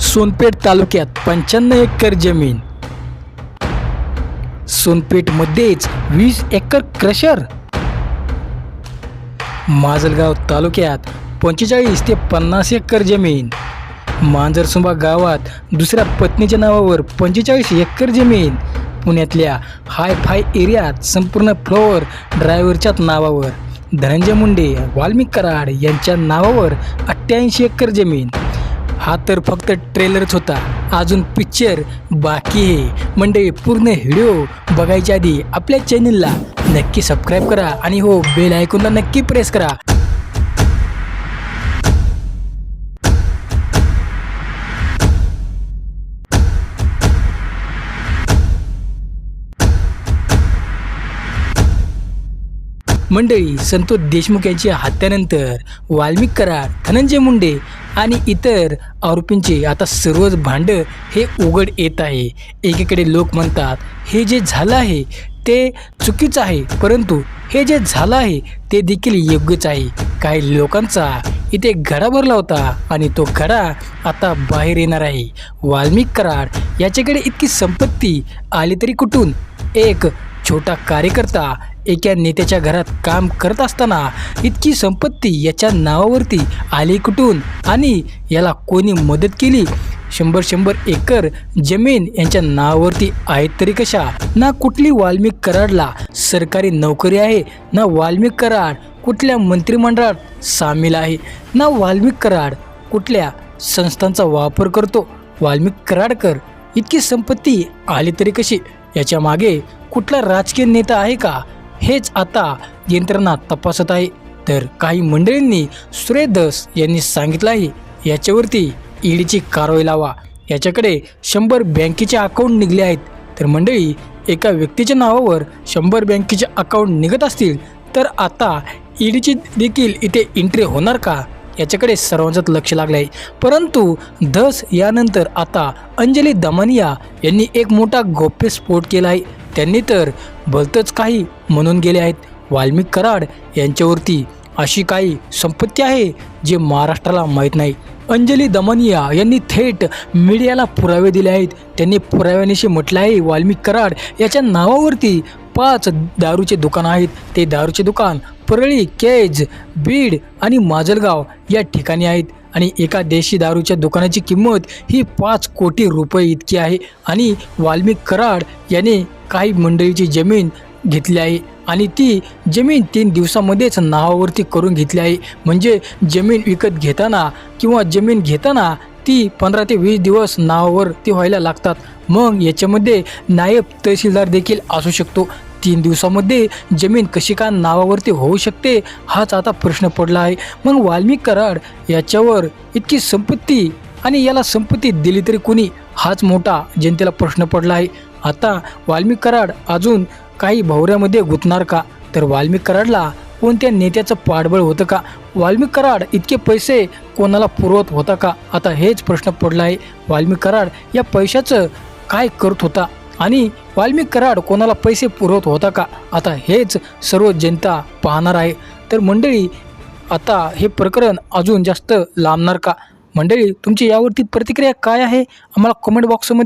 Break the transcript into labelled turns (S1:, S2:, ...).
S1: सोनपेठ तालुक्यात पंच्याण्णव एकर जमीन. सोनपेठमध्येच वीस एकर क्रशर. माजलगाव तालुक्यात पंचेचाळीस ते पन्नास एकर जमीन. मांजरसुंबा गावात दुसऱ्या पत्नीच्या नावावर पंचेचाळीस एकर जमीन. पुण्यातल्या हाय फाय एरियात संपूर्ण फ्लोअर ड्रायव्हरच्याच नावावर. धनंजय मुंडे वाल्मिक कराड यांच्या नावावर अठ्ठ्याऐंशी एकर जमीन. हा तर फक्त ट्रेलरच होता. अजून पिक्चर बाकी आहे. मंडळी पूर्ण व्हिडिओ बघायच्या आधी आपल्या चॅनलला नक्की सबस्क्राईब करा आणि हो बेल आयकॉनला नक्की प्रेस करा. मंडळी संतोष देशमुख यांच्या हत्यानंतर वाल्मिक कराड धनंजय मुंडे आणि इतर आरोपींचे आता सर्वच भांडं हे उघड येत आहे. एकीकडे लोक म्हणतात हे जे झालं आहे ते चुकीचं आहे परंतु हे जे झालं आहे ते देखील योग्यच आहे. काही लोकांचा इथे घडा भरला होता आणि तो घडा आता बाहेर येणार आहे. वाल्मिक कराड याच्याकडे इतकी संपत्ती आली तरी कुठून? एक छोटा कार्यकर्ता एका नेत्याच्या घरात काम करत असताना इतकी संपत्ती याच्या नावावरती आली कुठून? आणि याला कोणी मदत केली? शंभर शंभर एकर जमीन यांच्या नावावरती आहेत तरी कशा? ना कुठली वाल्मिक कराडला सरकारी नोकरी आहे ना वाल्मिक कराड कुठल्या मंत्रिमंडळात सामील आहे ना वाल्मिक कराड कुठल्या संस्थांचा वापर करतो? वाल्मिक कराडकर इतकी संपत्ती आली तरी कशी? याच्या मागे कुठला राजकीय नेता आहे का? हेच आता यंत्रणा तपासत आहे. तर काही मंडळींनी सुरेश यांनी सांगितलं आहे याच्यावरती ईडीची कारवाई लावा. याच्याकडे शंभर बँकेचे अकाउंट निघले आहेत. तर मंडळी एका व्यक्तीच्या नावावर शंभर बँकेचे अकाउंट निघत असतील तर आता ईडीची देखील इथे एंट्री होणार का? याच्याकडे सर्वांचंच लक्ष लागलं आहे परंतु धस यानंतर आता अंजली दमानिया यांनी एक मोठा गौप्यस्फोट केला आहे. त्यांनी तर भलतंच काही म्हणून गेले आहेत. वाल्मिक कराड यांच्यावरती अशी काही संपत्ती आहे जे महाराष्ट्राला माहीत नाही. अंजली दमनिया यांनी थेट मीडियाला पुरावे दिले आहेत. त्यांनी पुराव्यानिशी म्हटलं आहे वाल्मिक कराड याच्या नावावरती पाच दारूचे दुकान आहेत. ते दारूचे दुकान परळी केज बीड आणि माजलगाव या ठिकाणी आहेत. आणि एका देशी दारूच्या दुकानाची किंमत ही पाच कोटी रुपये इतकी आहे. आणि वाल्मिक कराड याने काही मंडळीची जमीन घेतली आहे आणि ती जमीन तीन दिवसामध्येच नावावरती करून घेतली आहे. म्हणजे जमीन विकत घेताना किंवा जमीन घेताना ती पंधरा ते वीस दिवस नावावर ती व्हायला लागतात. मग याच्यामध्ये नायब तहसीलदार देखील असू शकतो. तीन दिवसामध्ये जमीन कशी का नावावरती होऊ शकते हाच आता प्रश्न पडला आहे. मग वाल्मिक कराड याच्यावर इतकी संपत्ती आणि याला संपत्ती दिली तरी कोणी? हाच मोठा जनतेला प्रश्न पडला आहे. आता वाल्मिक कराड अजून काही भवऱ्यामध्ये गुंतणार का? तर वाल्मिक कराडला कोणत्या नेत्याचं पाठबळ होतं का? वाल्मिक कराड इतके पैसे कोणाला पुरवत होता का? आता हेच प्रश्न पडला आहे वाल्मिक कराड या पैशाचं काय करत होता? आणि वाल्मिक कराड कोणाला पैसे पुरवत होता का? आता हेच सर्व जनता पाहणार आहे. तर मंडळी आता हे प्रकरण अजून जास्त लांबणार का? मंडळी तुमची यावरती प्रतिक्रिया काय आहे? आम्हाला कमेंट बॉक्समध्ये